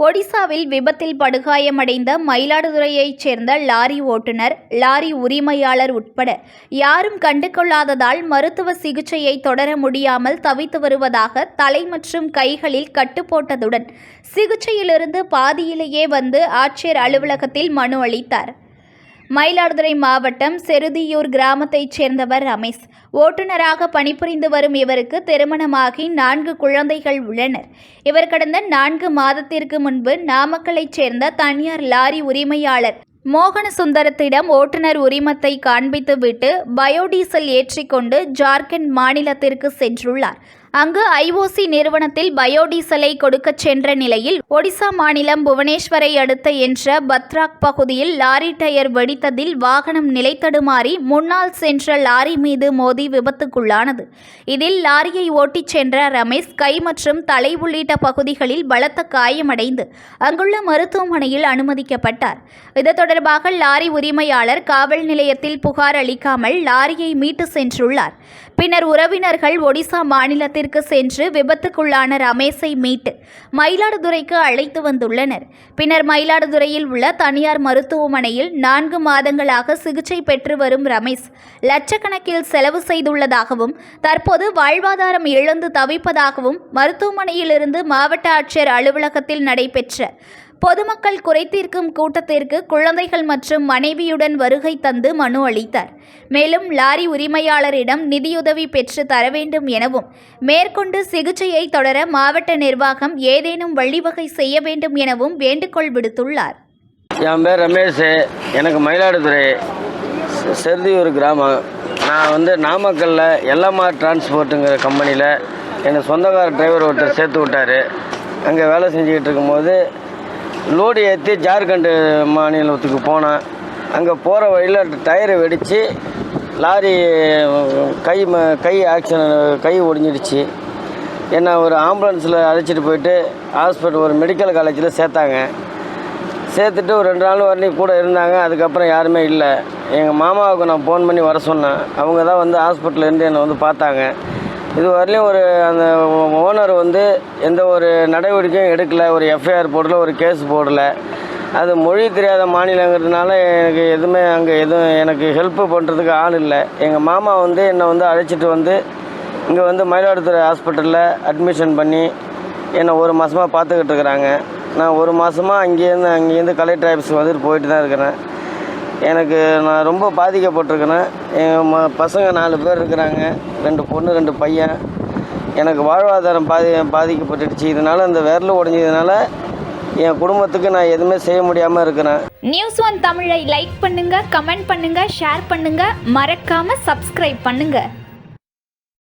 ஒடிசாவில் விபத்தில் படுகாயமடைந்த மயிலாடுதுறையைச் சேர்ந்த லாரி ஓட்டுநர் லாரி உரிமையாளர் உட்பட யாரும் கண்டுகொள்ளாததால் மருத்துவ சிகிச்சையை தொடர முடியாமல் தவித்து வருவதாக தலை மற்றும் கைகளில் கட்டுப்போட்டதுடன் சிகிச்சையிலிருந்து பாதியிலேயே வந்து ஆட்சியர் அலுவலகத்தில் மனு அளித்தார். மயிலாடுதுறை மாவட்டம் செருதியூர் கிராமத்தைச் சேர்ந்தவர் ரமேஷ். ஓட்டுநராக பணிபுரிந்து வரும் இவருக்கு திருமணமாகி நான்கு குழந்தைகள் உள்ளனர். இவர் கடந்த நான்கு மாதத்திற்கு முன்பு நாமக்கலைச் சேர்ந்த தனியார் லாரி உரிமையாளர் மோகன சுந்தரத்திடம் ஓட்டுநர் உரிமத்தை காண்பித்துவிட்டு பயோடீசல் ஏற்றிக்கொண்டு ஜார்க்கண்ட் மாநிலத்திற்கு சென்றுள்ளார். அங்கு ஐஓசி நிறுவனத்தில் பயோடீசலை கொடுக்கச் சென்ற நிலையில் ஒடிசா மாநிலம் புவனேஸ்வரை அடுத்த என்ற பத்ராக் பகுதியில் லாரி டயர் வெடித்ததில் வாகனம் நிலைத்தடுமாறி முன்னால் சென்ற லாரி மீது மோதி விபத்துக்குள்ளானது. இதில் லாரியை ஓட்டிச் சென்ற ரமேஷ் கை மற்றும் தலை உள்ளிட்ட பகுதிகளில் பலத்த காயமடைந்து அங்குள்ள மருத்துவமனையில் அனுமதிக்கப்பட்டார். இது தொடர்பாக லாரி உரிமையாளர் காவல் நிலையத்தில் புகார் அளிக்காமல் லாரியை மீட்டு சென்றுள்ளார். பின்னர் உறவினர்கள் ஒடிசா மாநிலத்தில் இடத்திற்கு சென்று விபத்துக்குள்ளான ரமேஷை மீட்டு மயிலாடுதுறைக்கு அழைத்து வந்துள்ளனர். பின்னர் மயிலாடுதுறையில் உள்ள தனியார் மருத்துவமனையில் நான்கு மாதங்களாக சிகிச்சை பெற்று வரும் ரமேஷ் லட்சக்கணக்கில் செலவு செய்துள்ளதாகவும் தற்போது வாழ்வாதாரம் இழந்து தவிப்பதாகவும் மருத்துவமனையிலிருந்து மாவட்ட ஆட்சியர் அலுவலகத்தில் நடைபெற்ற பொதுமக்கள் குறைத்தீர்க்கும் கூட்டத்திற்கு குழந்தைகள் மற்றும் மனைவியுடன் வருகை தந்து மனு அளித்தார். மேலும் லாரி உரிமையாளரிடம் நிதியுதவி பெற்று தர வேண்டும் எனவும் மேற்கொண்டு சிகிச்சையை தொடர மாவட்ட நிர்வாகம் ஏதேனும் வழிவகை செய்ய வேண்டும் எனவும் வேண்டுகோள் விடுத்துள்ளார். என் பேர் ரமேஷ். எனக்கு மயிலாடுதுறை செ- கிராமம். நான் வந்து நாமக்கல்லில் எல்எம்ஆர் டிரான்ஸ்போர்ட்டுங்கிற கம்பெனியில் என்னை சொந்தக்கார டிரைவர் ஒருத்தர் சேர்த்து விட்டார். அங்கே வேலை செஞ்சுக்கிட்டு இருக்கும்போது லோடு ஏற்றி ஜார்க்கண்டு மாநிலத்துக்கு போனேன். அங்கே போகிற வழியில் டயரு வெடித்து லாரி கை ம கை ஆக்சிடென்ட் கை ஒடிஞ்சிடுச்சு. என்னை ஒரு ஆம்புலன்ஸில் அழைச்சிட்டு போயிட்டு ஹாஸ்பிட்டல் ஒரு மெடிக்கல் காலேஜில் சேர்த்தாங்க. சேர்த்துட்டு ஒரு ரெண்டு நாள் வரலையும் கூட இருந்தாங்க. அதுக்கப்புறம் யாருமே இல்லை. எங்கள் மாமாவுக்கு நான் ஃபோன் பண்ணி வர சொன்னேன். அவங்க தான் வந்து ஹாஸ்பிட்டலேருந்து என்னை வந்து பார்த்தாங்க. இது வரலையும் ஒரு அந்த ஓனர் வந்து எந்த ஒரு நடவடிக்கையும் எடுக்கலை. ஒரு எஃப்ஐஆர் போடல ஒரு கேஸ் போடல. அது மொழி தெரியாத மாநிலங்கிறதுனால எனக்கு எதுவுமே அங்கே எதுவும் எனக்கு ஹெல்ப்பு பண்ணுறதுக்கு ஆள் இல்லை. எங்கள் மாமா வந்து என்னை வந்து அழைச்சிட்டு வந்து இங்கே வந்து மயிலாடுதுறை ஹாஸ்பிட்டலில் அட்மிஷன் பண்ணி என்னை ஒரு மாதமாக பார்த்துக்கிட்டு இருக்கிறாங்க. நான் ஒரு மாதமாக அங்கேருந்து அங்கேருந்து கலெக்டர் ஆஃபீஸ்க்கு வந்துட்டு போயிட்டு தான் இருக்கிறேன். எனக்கு நான் ரொம்ப பாதிக்கப்பட்டிருக்கிறேன் என் ம பசங்க நாலு பேர் இருக்கிறாங்க. ரெண்டு பொண்ணு ரெண்டு பையன். எனக்கு வாழ்வாதாரம் பாதி பாதிக்கப்பட்டுடுச்சு. இதனால் அந்த விரல் உடஞ்சதுனால என் குடும்பத்துக்கு நான் எதுவுமே செய்ய முடியாமல் இருக்கிறேன். நியூஸ் ஒன் தமிழை லைக் பண்ணுங்க கமெண்ட் பண்ணுங்க ஷேர் பண்ணுங்க. மறக்காம சப்ஸ்கிரைப் பண்ணுங்க.